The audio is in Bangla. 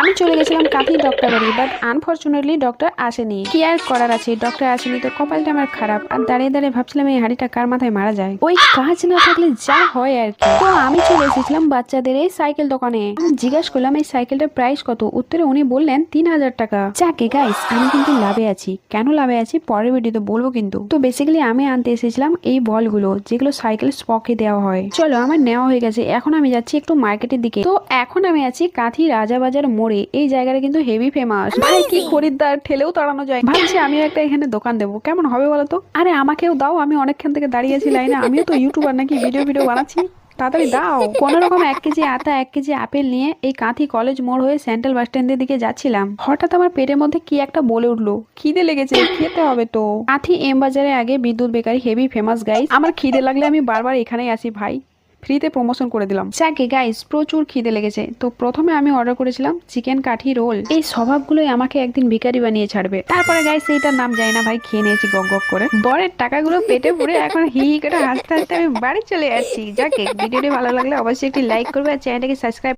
আমি চলে গেছিলাম কাঁথি ডক্টর বাড়ি বাট আনফরচুনেটলি ডক্টর আসেনি। কি আর করার আছে? ডক্টর আসেনি তো কপালটা আমার খারাপ। আর দাঁড়িয়ে দাঁড়িয়ে ভাবছিলাম এই হাড়িটা কার মাথায় মারা যায়? ওই কাজ না থাকলে যা হয় আর কি। তো আমি চলে এসেছিলাম বাচ্চাদের এই সাইকেল দোকানে। জিজ্ঞাসা করলাম, এই সাইকেলটার প্রাইস কত? উত্তরে উনি বললেন, তিন হাজার টাকা। যাকে গাইস আমি কিন্তু লাভে আছি। কেন লাভে আছি? পরের ভিডিওতে বলব কিন্তু। তো বেসিক্যালি আমি আনতে এসেছিলাম এই বলগুলো, যেগুলো সাইকেল স্পকে দেওয়া হয়। চলো, আমার নেওয়া হয়ে গেছে। এখন আমি যাচ্ছি একটু মার্কেটের দিকে। তো এখন আমি আছি কাঁথি রাজাবাজার মোড়ে এই জায়গাটা কিন্তু হেভি ফেমাস ভাই কি খরিদ্দার ঠেলেও তাড়ানো যায়। ভাবছি আমিও একটা এখানে দোকান দেবো। কেমন হবে বলো তো? আরে আমাকেও দাও আমি অনেকক্ষণ থেকে দাঁড়িয়েছি লাইনে। আমিও তো ইউটিউবার নাকি ভিডিও ভিডিও বানাচ্ছি। তাড়াতাড়ি দাও। কোনো রকম এক কেজি আটা এক কেজি আপেল নিয়ে এই কাঁথি কলেজ মোড় হয়ে সেন্ট্রাল বাস স্ট্যান্ডের দিকে যাচ্ছিলাম। হঠাৎ আমার পেটের মধ্যে কি একটা বলে উঠল। খিদে লেগেছে খেতে হবে তো। কাঁথি এম বাজারে আগে বিদ্যুৎ বেকারি হেভি ফেমাস গাইস আমার খিদে লাগলে আমি বারবার এখানেই আসি ভাই। ফ্রিতে প্রমোশন করে দিলাম। যাকে গাইস প্রচুর খিদে লেগেছে। তো প্রথমে আমি অর্ডার করেছিলাম চিকেন কাঠি রোল এই স্বভাবগুলোই আমাকে একদিন ভিকারি বানিয়ে ছাড়বে। তারপরে গাইস এইটার নাম যায় না ভাই, খেয়ে নিয়েছি গক গক করে। বরের টাকাগুলো পেটে পুরে এখন হি হি করে হাসতে হাসতে আমি বাড়ি চলে যাচ্ছি। যাকে ভিডিওটি ভালো লাগলে অবশ্যই একটি লাইক করবে আর চ্যানেলটাকে সাবস্ক্রাইব